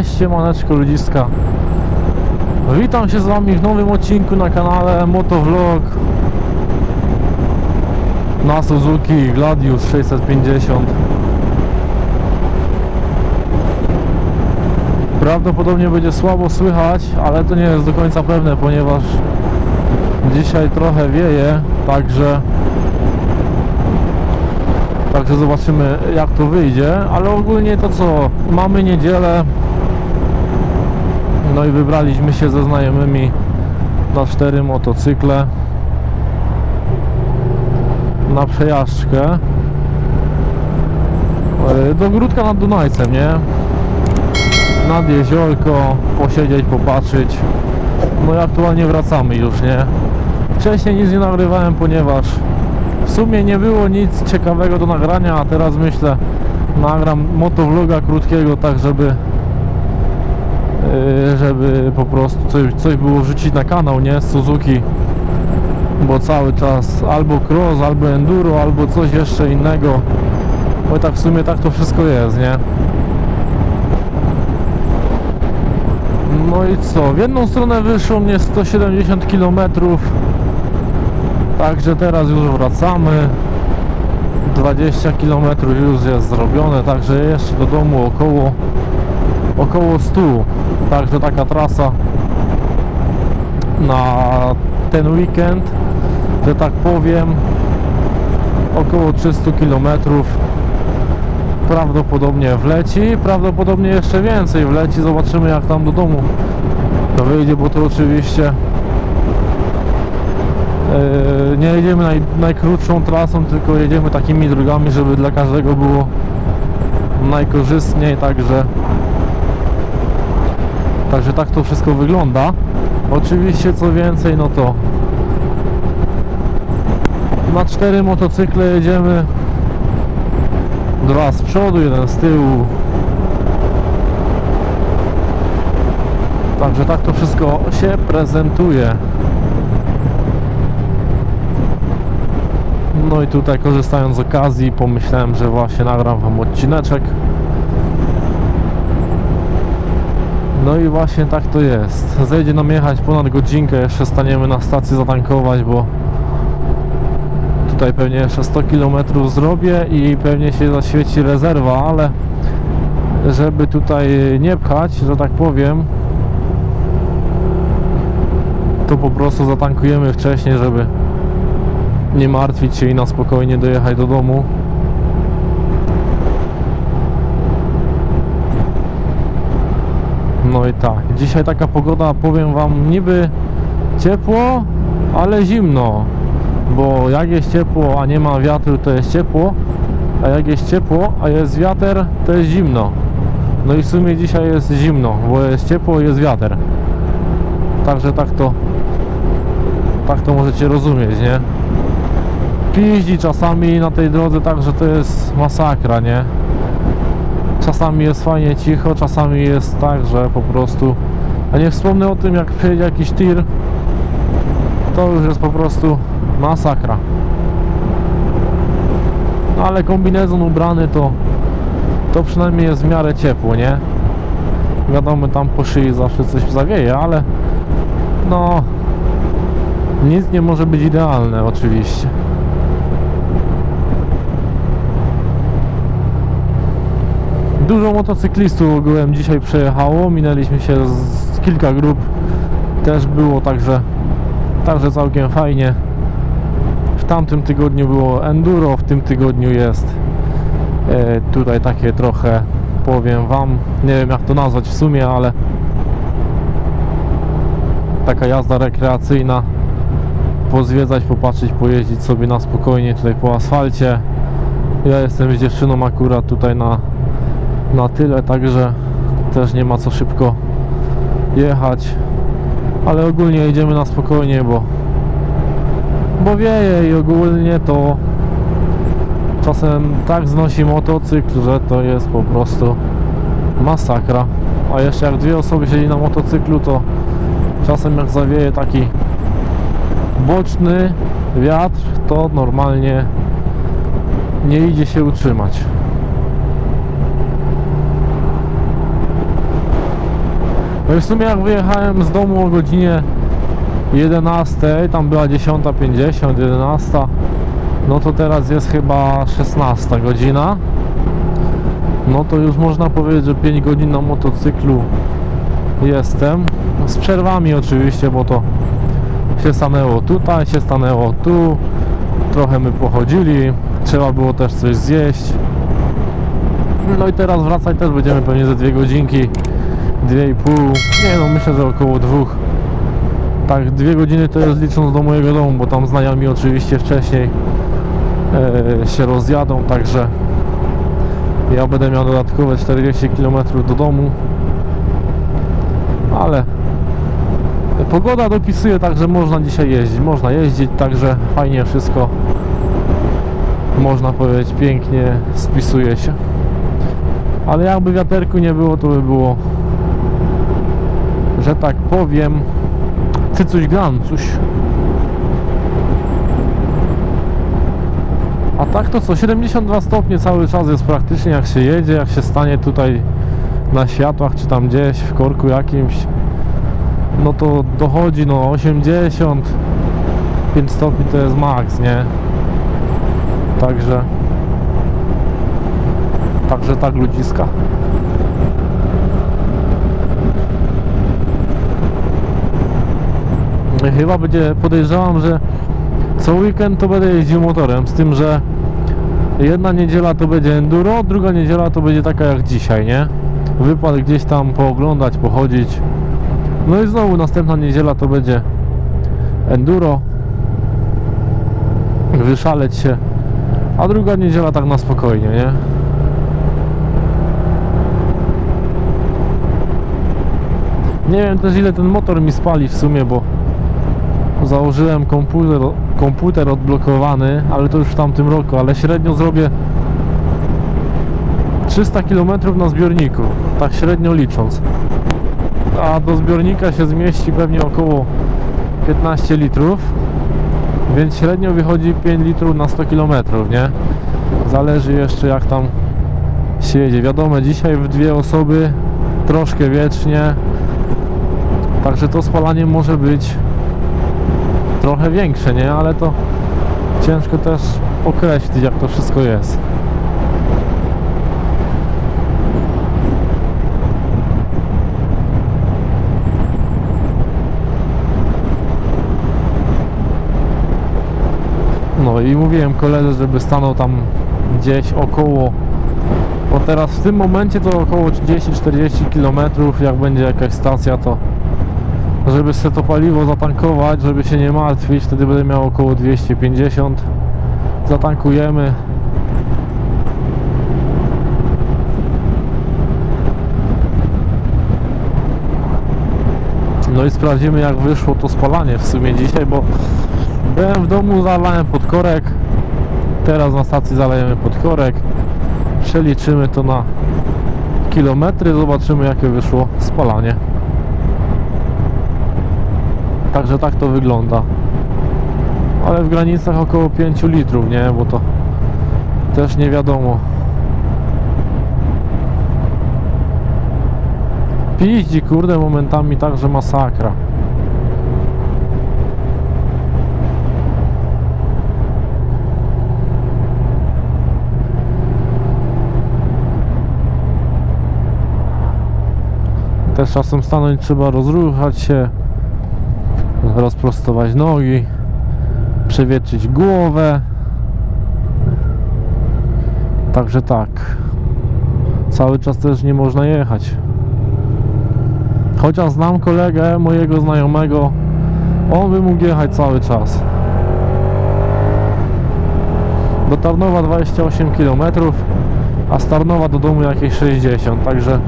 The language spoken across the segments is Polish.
Cześć, siemaneczko ludziska. Witam się z wami w nowym odcinku na kanale Motovlog na Suzuki Gladius 650 Prawdopodobnie będzie słabo słychać, ale to nie jest do końca pewne, ponieważ dzisiaj trochę wieje, także Także zobaczymy jak to wyjdzie, ale ogólnie to co, mamy niedzielę No i wybraliśmy się ze znajomymi na cztery motocykle Na przejażdżkę Do Gródka nad Dunajcem, nie? Nad jeziorko, posiedzieć, popatrzeć No i aktualnie wracamy już, nie? Wcześniej nic nie nagrywałem, ponieważ w sumie nie było nic ciekawego do nagrania, a teraz myślę nagram motovloga krótkiego, tak żeby żeby po prostu coś, coś było wrzucić na kanał, nie? Suzuki bo cały czas albo cross, albo enduro, albo coś jeszcze innego bo tak w sumie tak to wszystko jest, nie? No i co? W jedną stronę wyszło mnie 170 kilometrów Także teraz już wracamy 20 km już jest zrobione, także jeszcze do domu około około 100 Także taka trasa na ten weekend, że tak powiem około 300 km prawdopodobnie wleci, prawdopodobnie jeszcze więcej wleci, zobaczymy jak tam do domu to wyjdzie, bo to oczywiście Yy, nie jedziemy naj, najkrótszą trasą, tylko jedziemy takimi drogami, żeby dla każdego było najkorzystniej, także także tak to wszystko wygląda. Oczywiście co więcej, no to na cztery motocykle jedziemy dwa z przodu, jeden z tyłu Także tak to wszystko się prezentuje. No i tutaj korzystając z okazji pomyślałem, że właśnie nagram wam odcineczek. No i właśnie tak to jest. Zejdzie nam jechać ponad godzinkę, jeszcze staniemy na stacji zatankować, bo tutaj pewnie jeszcze 100 km zrobię i pewnie się zaświeci rezerwa, ale żeby tutaj nie pchać, że tak powiem, to po prostu zatankujemy wcześniej, żeby nie martwić się i na spokojnie dojechać do domu. No i tak, dzisiaj taka pogoda, powiem wam, niby ciepło, ale zimno. Bo jak jest ciepło, a nie ma wiatru, to jest ciepło, a jak jest ciepło, a jest wiatr, to jest zimno. No i w sumie dzisiaj jest zimno, bo jest ciepło i jest wiatr. Także tak to tak to możecie rozumieć, nie? Piździ czasami na tej drodze tak, że to jest masakra, nie? Czasami jest fajnie cicho, czasami jest tak, że po prostu... A nie wspomnę o tym, jak przyjedzie jakiś tir, to już jest po prostu masakra. No ale kombinezon ubrany to to przynajmniej jest w miarę ciepło, nie? Wiadomo, tam po szyi zawsze coś zawieje, ale no nic nie może być idealne oczywiście. Dużo motocyklistów ogółem dzisiaj przejechało, minęliśmy się z kilka grup też było, także także całkiem fajnie. W tamtym tygodniu było enduro, w tym tygodniu jest e, tutaj takie trochę powiem wam, nie wiem jak to nazwać w sumie, ale taka jazda rekreacyjna pozwiedzać, popatrzeć, pojeździć sobie na spokojnie tutaj po asfalcie. Ja jestem z dziewczyną akurat tutaj na, na tyle, także też nie ma co szybko jechać. Ale ogólnie jedziemy na spokojnie, bo bo wieje i ogólnie to czasem tak znosi motocykl, że to jest po prostu masakra. A jeszcze jak dwie osoby siedzi na motocyklu, to czasem jak zawieje taki boczny wiatr, to normalnie nie idzie się utrzymać. No w sumie jak wyjechałem z domu o godzinie 11, tam była 10.50, 11, no to teraz jest chyba 16 godzina. No to już można powiedzieć, że 5 godzin na motocyklu jestem. Z przerwami oczywiście, bo to się stanęło tutaj, się stanęło tu. Trochę my pochodzili, trzeba było też coś zjeść. No i teraz wracać też będziemy pewnie ze dwie godzinki, dwie i pół. Nie no, myślę, że około dwóch. Tak, dwie godziny to jest licząc do mojego domu, bo tam znajomi oczywiście wcześniej e, się rozjadą, także ja będę miał dodatkowe 40 km do domu. Ale pogoda dopisuje tak, że można dzisiaj jeździć. Można jeździć, także fajnie wszystko można powiedzieć pięknie spisuje się. Ale jakby wiaterku nie było, to by było, że tak powiem, cycuś glancuś. A tak to co, 72 stopnie cały czas jest praktycznie jak się jedzie, jak się stanie tutaj na światłach, czy tam gdzieś w korku jakimś, no to dochodzi no 80 5 stopni to jest maks, nie? Także Także tak ludziska. Chyba będzie, podejrzewam, że co weekend to będę jeździł motorem, z tym, że jedna niedziela to będzie enduro, druga niedziela to będzie taka jak dzisiaj, nie? Wypad gdzieś tam pooglądać, pochodzić. No i znowu następna niedziela to będzie enduro. Wyszaleć się. A druga niedziela tak na spokojnie, nie? Nie wiem też ile ten motor mi spali w sumie, bo założyłem komputer, komputer odblokowany, ale to już w tamtym roku, ale średnio zrobię 300 km na zbiorniku, tak średnio licząc. A do zbiornika się zmieści pewnie około 15 litrów, więc średnio wychodzi 5 litrów na 100 km, nie? Zależy jeszcze jak tam się jedzie. Wiadomo, dzisiaj w dwie osoby troszkę wiecznie, Także to spalanie może być trochę większe, nie? Ale to ciężko też określić, jak to wszystko jest. No i mówiłem koledze, żeby stanął tam gdzieś około bo teraz w tym momencie to około 30-40 km jak będzie jakaś stacja to żeby sobie to paliwo zatankować, żeby się nie martwić, wtedy będę miał około 250 zatankujemy. No i sprawdzimy jak wyszło to spalanie w sumie dzisiaj, bo byłem w domu, zalałem pod korek teraz na stacji zalejemy pod korek przeliczymy to na kilometry, zobaczymy jakie wyszło spalanie Także tak to wygląda. Ale w granicach około 5 litrów, nie? Bo to też nie wiadomo. Piździ kurde momentami także masakra. Też czasem stanąć trzeba rozruchać się rozprostować nogi, przewietrzyć głowę. Także tak. Cały czas też nie można jechać. Chociaż znam kolegę mojego znajomego, on by mógł jechać cały czas. Do Tarnowa 28 km, a z Tarnowa do domu jakieś 60, także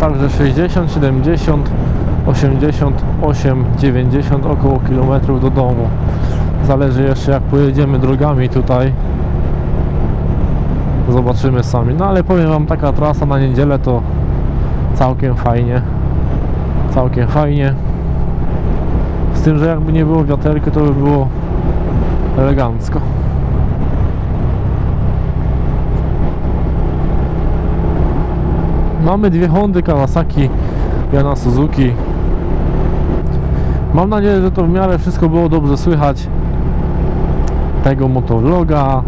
także 60, 70 88, 90 około kilometrów do domu. Zależy jeszcze jak pojedziemy drogami tutaj. Zobaczymy sami. No ale powiem wam, taka trasa na niedzielę to całkiem fajnie. Całkiem fajnie. Z tym, że jakby nie było wiaterky, to by było elegancko. Mamy dwie Hondy Kawasaki, Jana Suzuki. Mam nadzieję, że to w miarę wszystko było dobrze słychać tego motovloga.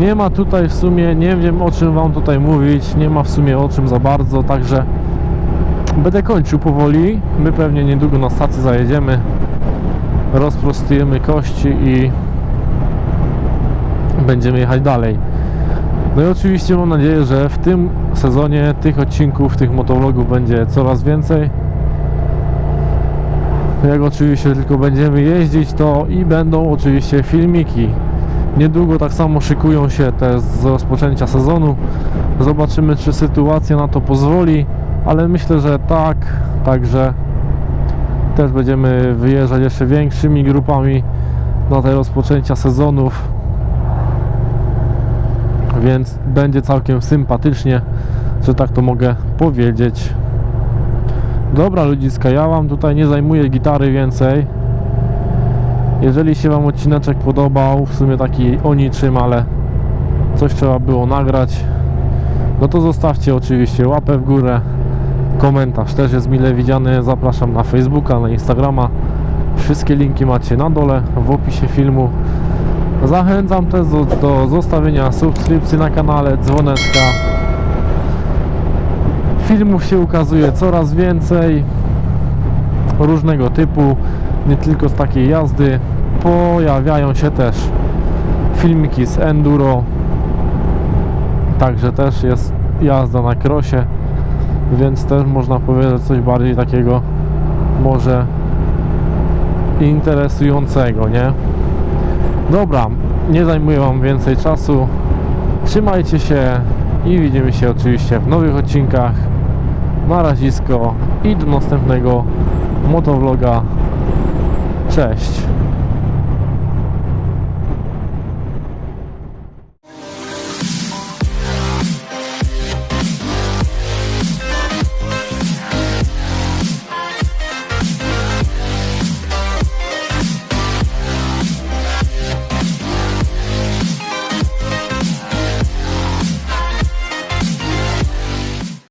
Nie ma tutaj w sumie, nie wiem o czym Wam tutaj mówić, nie ma w sumie o czym za bardzo, także będę kończył powoli. My pewnie niedługo na stację zajedziemy, rozprostujemy kości i będziemy jechać dalej. No i oczywiście mam nadzieję, że w tym sezonie tych odcinków, tych motovlogów będzie coraz więcej. Jak oczywiście tylko będziemy jeździć, to i będą oczywiście filmiki. Niedługo tak samo szykują się te z rozpoczęcia sezonu. Zobaczymy, czy sytuacja na to pozwoli, ale myślę, że tak. Także też będziemy wyjeżdżać jeszcze większymi grupami na te rozpoczęcia sezonów. Więc będzie całkiem sympatycznie, że tak to mogę powiedzieć. Dobra ludziska, ja Wam tutaj nie zajmuję gitary więcej. Jeżeli się Wam odcineczek podobał, w sumie taki o niczym, ale coś trzeba było nagrać, no to zostawcie oczywiście łapę w górę, komentarz też jest mile widziany, zapraszam na Facebooka, na Instagrama. Wszystkie linki macie na dole w opisie filmu. Zachęcam też do, do zostawienia subskrypcji na kanale, dzwoneczka. Filmów się ukazuje coraz więcej różnego typu, nie tylko z takiej jazdy. Pojawiają się też filmiki z enduro, także też jest jazda na krosie, więc też można powiedzieć coś bardziej takiego może interesującego, nie? Dobra, nie zajmuję Wam więcej czasu. Trzymajcie się i widzimy się oczywiście w nowych odcinkach. Na razisko i do następnego motovloga. Cześć.